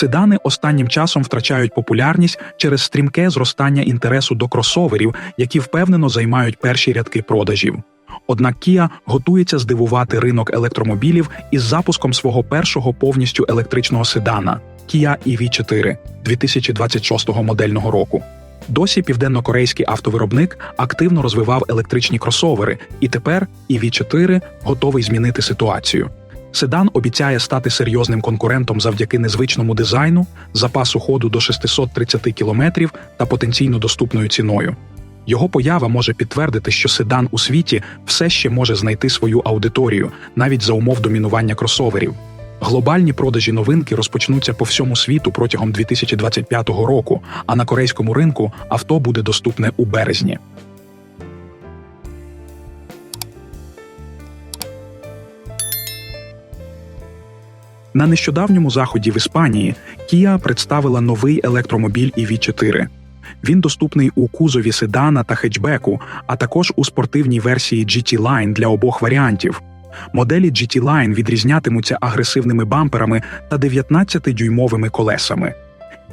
Седани останнім часом втрачають популярність через стрімке зростання інтересу до кросоверів, які впевнено займають перші рядки продажів. Однак Kia готується здивувати ринок електромобілів із запуском свого першого повністю електричного седана Kia EV4 2026 модельного року. Досі південнокорейський автовиробник активно розвивав електричні кросовери, і тепер EV4 готовий змінити ситуацію. Седан обіцяє стати серйозним конкурентом завдяки незвичному дизайну, запасу ходу до 630 км та потенційно доступною ціною. Його поява може підтвердити, що седан у світі все ще може знайти свою аудиторію навіть за умов домінування кросоверів. Глобальні продажі новинки розпочнуться по всьому світу протягом 2025 року, а на корейському ринку авто буде доступне у березні. На нещодавньому заході в Іспанії Kia представила новий електромобіль EV4. Він доступний у кузові седана та хетчбеку, а також у спортивній версії GT Line для обох варіантів. Моделі GT Line відрізнятимуться агресивними бамперами та 19-дюймовими колесами.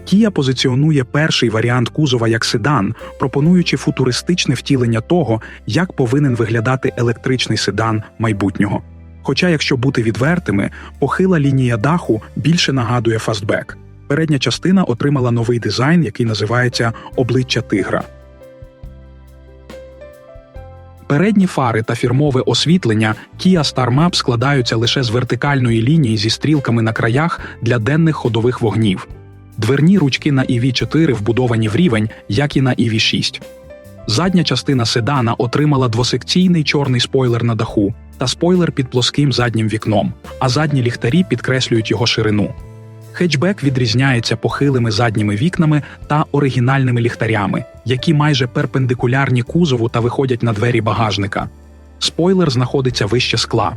Kia позиціонує перший варіант кузова як седан, пропонуючи футуристичне втілення того, як повинен виглядати електричний седан майбутнього. Хоча, якщо бути відвертими, похила лінія даху більше нагадує фастбек. Передня частина отримала новий дизайн, який називається обличчя тигра. Передні фари та фірмове освітлення Kia Star Map складаються лише з вертикальної лінії зі стрілками на краях для денних ходових вогнів. Дверні ручки на EV4 вбудовані в рівень, як і на EV6. Задня частина седана отримала двосекційний чорний спойлер на даху та спойлер під плоским заднім вікном, а задні ліхтарі підкреслюють його ширину. Хетчбек відрізняється похилими задніми вікнами та оригінальними ліхтарями, які майже перпендикулярні кузову та виходять на двері багажника. Спойлер знаходиться вище скла.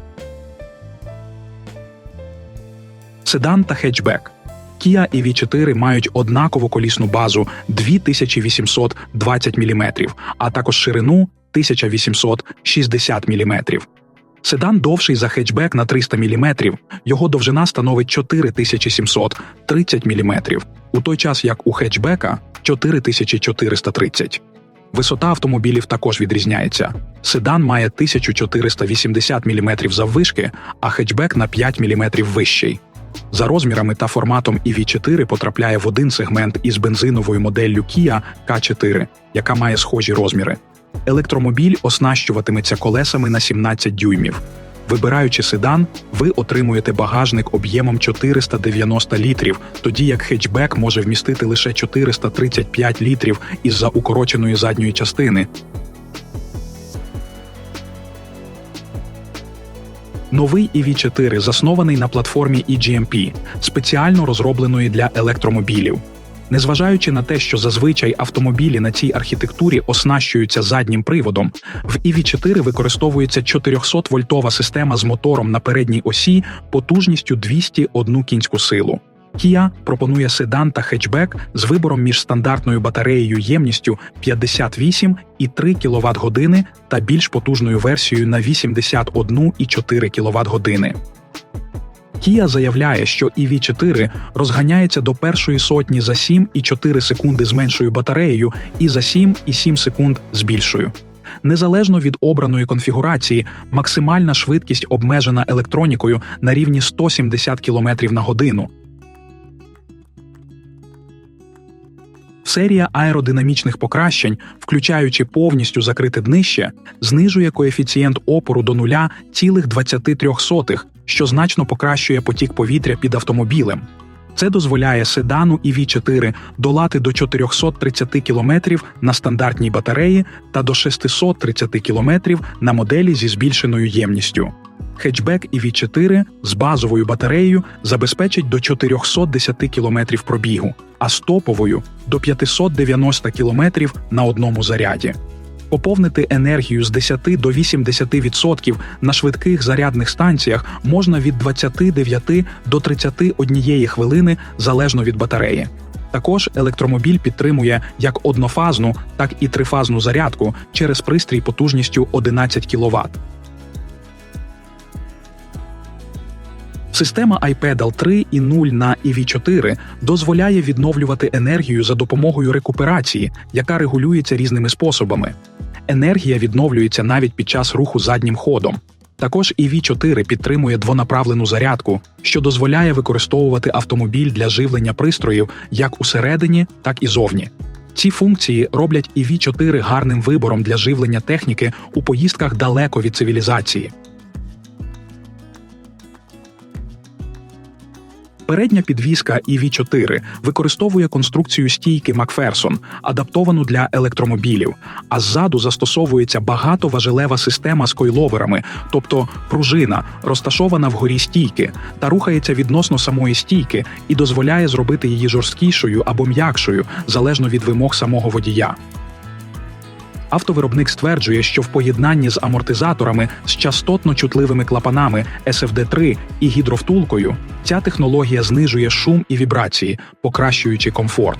Седан та хетчбек. Kia EV4 мають однакову колісну базу 2820 мм, а також ширину 1860 мм. Седан довший за хетчбек на 300 мм, його довжина становить 4730 мм, у той час як у хетчбека 4430. Висота автомобілів також відрізняється. Седан має 1480 мм заввишки, а хетчбек на 5 мм вищий. За розмірами та форматом EV4 потрапляє в один сегмент із бензиновою моделлю Kia K4, яка має схожі розміри. Електромобіль оснащуватиметься колесами на 17 дюймів. Вибираючи седан, ви отримуєте багажник об'ємом 490 літрів, тоді як хетчбек може вмістити лише 435 літрів із-за укороченої задньої частини. Новий EV4 заснований на платформі EGMP, спеціально розробленої для електромобілів. Незважаючи на те, що зазвичай автомобілі на цій архітектурі оснащуються заднім приводом, в EV4 використовується 400-вольтова система з мотором на передній осі потужністю 201 кінську силу. Kia пропонує седан та хетчбек з вибором між стандартною батареєю ємністю 58 і 3 кВт години та більш потужною версією на 81,4 кВт години. Kia заявляє, що EV4 розганяється до першої сотні за 7,4 секунди з меншою батареєю і за 7,7 секунд з більшою. Незалежно від обраної конфігурації, максимальна швидкість обмежена електронікою на рівні 170 км на годину. Серія аеродинамічних покращень, включаючи повністю закрите днище, знижує коефіцієнт опору до 0,23, що значно покращує потік повітря під автомобілем. Це дозволяє седану EV4 долати до 430 км на стандартній батареї та до 630 км на моделі зі збільшеною ємністю. Хетчбек EV4 з базовою батареєю забезпечить до 410 км пробігу, а з топовою – до 590 км на одному заряді. Поповнити енергію з 10 до 80% на швидких зарядних станціях можна від 29 до 31 хвилини залежно від батареї. Також електромобіль підтримує як однофазну, так і трифазну зарядку через пристрій потужністю 11 кВт. Система iPedal 3 і 0 на EV4 дозволяє відновлювати енергію за допомогою рекуперації, яка регулюється різними способами. Енергія відновлюється навіть під час руху заднім ходом. Також EV4 підтримує двонаправлену зарядку, що дозволяє використовувати автомобіль для живлення пристроїв як усередині, так і зовні. Ці функції роблять EV4 гарним вибором для живлення техніки у поїздках далеко від цивілізації. Передня підвізка EV4 використовує конструкцію стійки Макферсон, адаптовану для електромобілів, а ззаду застосовується багатоважелева система з койловерами, тобто пружина, розташована вгорі стійки, та рухається відносно самої стійки і дозволяє зробити її жорсткішою або м'якшою залежно від вимог самого водія. Автовиробник стверджує, що в поєднанні з амортизаторами з частотно чутливими клапанами SFD3 і гідровтулкою ця технологія знижує шум і вібрації, покращуючи комфорт.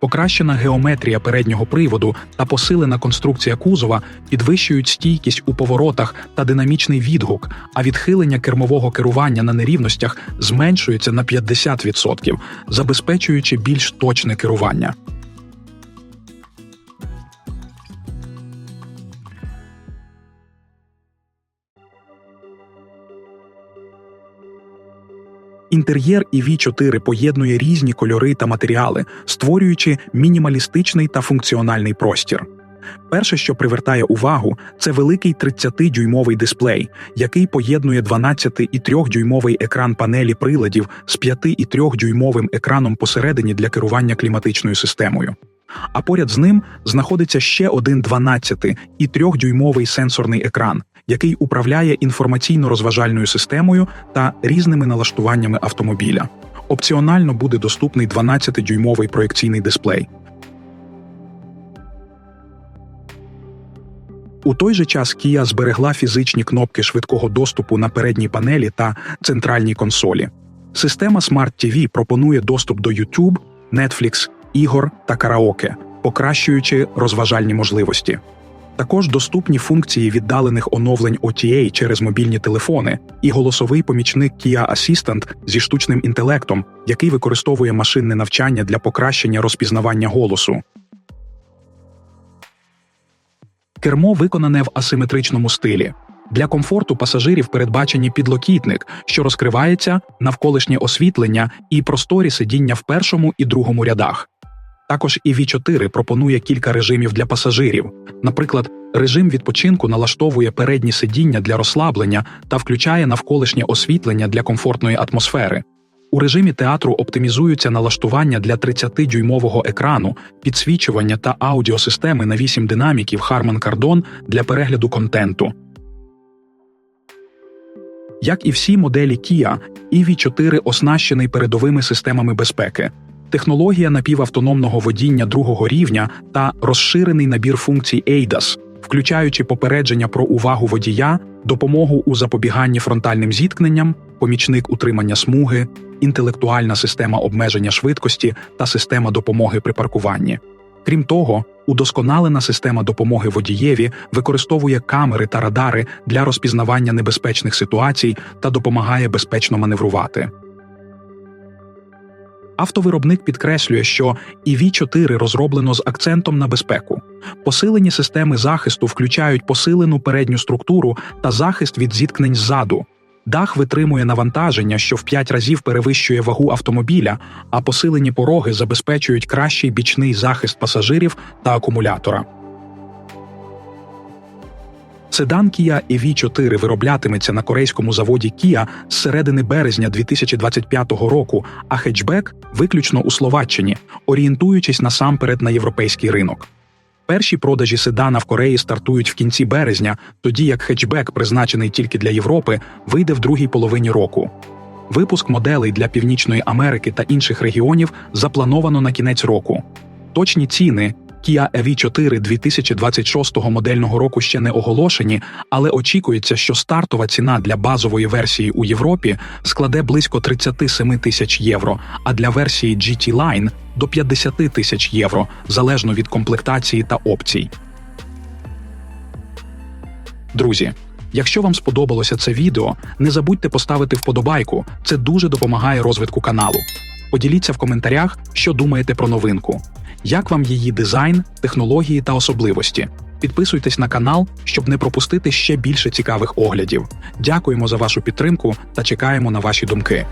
Покращена геометрія переднього приводу та посилена конструкція кузова підвищують стійкість у поворотах та динамічний відгук, а відхилення кермового керування на нерівностях зменшується на 50%, забезпечуючи більш точне керування. Інтер'єр EV4 поєднує різні кольори та матеріали, створюючи мінімалістичний та функціональний простір. Перше, що привертає увагу, це великий 30-дюймовий дисплей, який поєднує 12 і 3-дюймовий екран панелі приладів з 5 і 3-дюймовим екраном посередині для керування кліматичною системою. А поряд з ним знаходиться ще один 12 і 3-дюймовий сенсорний екран, який управляє інформаційно-розважальною системою та різними налаштуваннями автомобіля. Опціонально буде доступний 12-дюймовий проєкційний дисплей. У той же час Kia зберегла фізичні кнопки швидкого доступу на передній панелі та центральній консолі. Система Smart TV пропонує доступ до YouTube, Netflix, ігор та караоке, покращуючи розважальні можливості. Також доступні функції віддалених оновлень OTA через мобільні телефони і голосовий помічник Kia Assistant зі штучним інтелектом, який використовує машинне навчання для покращення розпізнавання голосу. Кермо виконане в асиметричному стилі. Для комфорту пасажирів передбачені підлокітник, що розкривається, навколишнє освітлення і просторі сидіння в першому і другому рядах. Також і V4 пропонує кілька режимів для пасажирів. Наприклад, режим відпочинку налаштовує передні сидіння для розслаблення та включає навколишнє освітлення для комфортної атмосфери. У режимі театру оптимізуються налаштування для 30-дюймового екрану, підсвічування та аудіосистеми на 8 динаміків Harman Kardon для перегляду контенту. Як і всі моделі Kia, EV4 оснащений передовими системами безпеки. Технологія напівавтономного водіння другого рівня та розширений набір функцій ADAS, включаючи попередження про увагу водія, допомогу у запобіганні фронтальним зіткненням, помічник утримання смуги, інтелектуальна система обмеження швидкості та система допомоги при паркуванні. Крім того, удосконалена система допомоги водієві використовує камери та радари для розпізнавання небезпечних ситуацій та допомагає безпечно маневрувати. Автовиробник підкреслює, що EV4 розроблено з акцентом на безпеку. Посилені системи захисту включають посилену передню структуру та захист від зіткнень ззаду. Дах витримує навантаження, що в 5 разів перевищує вагу автомобіля, а посилені пороги забезпечують кращий бічний захист пасажирів та акумулятора. Седан Kia EV4 вироблятиметься на корейському заводі Kia з середини березня 2025 року, а хетчбек виключно у Словаччині, орієнтуючись насамперед на європейський ринок. Перші продажі седана в Кореї стартують в кінці березня, тоді як хетчбек, призначений тільки для Європи, вийде в другій половині року. Випуск моделей для Північної Америки та інших регіонів заплановано на кінець року. Точні ціни Kia EV4 2026 модельного року ще не оголошені, але очікується, що стартова ціна для базової версії у Європі складе близько 37 тисяч євро, а для версії GT Line – до 50 тисяч євро, залежно від комплектації та опцій. Друзі, Якщо вам сподобалося це відео, не забудьте поставити вподобайку, це дуже допомагає розвитку каналу. Поділіться в коментарях, що думаєте про новинку. Як вам її дизайн, технології та особливості? Підписуйтесь на канал, щоб не пропустити ще більше цікавих оглядів. Дякуємо за вашу підтримку та чекаємо на ваші думки.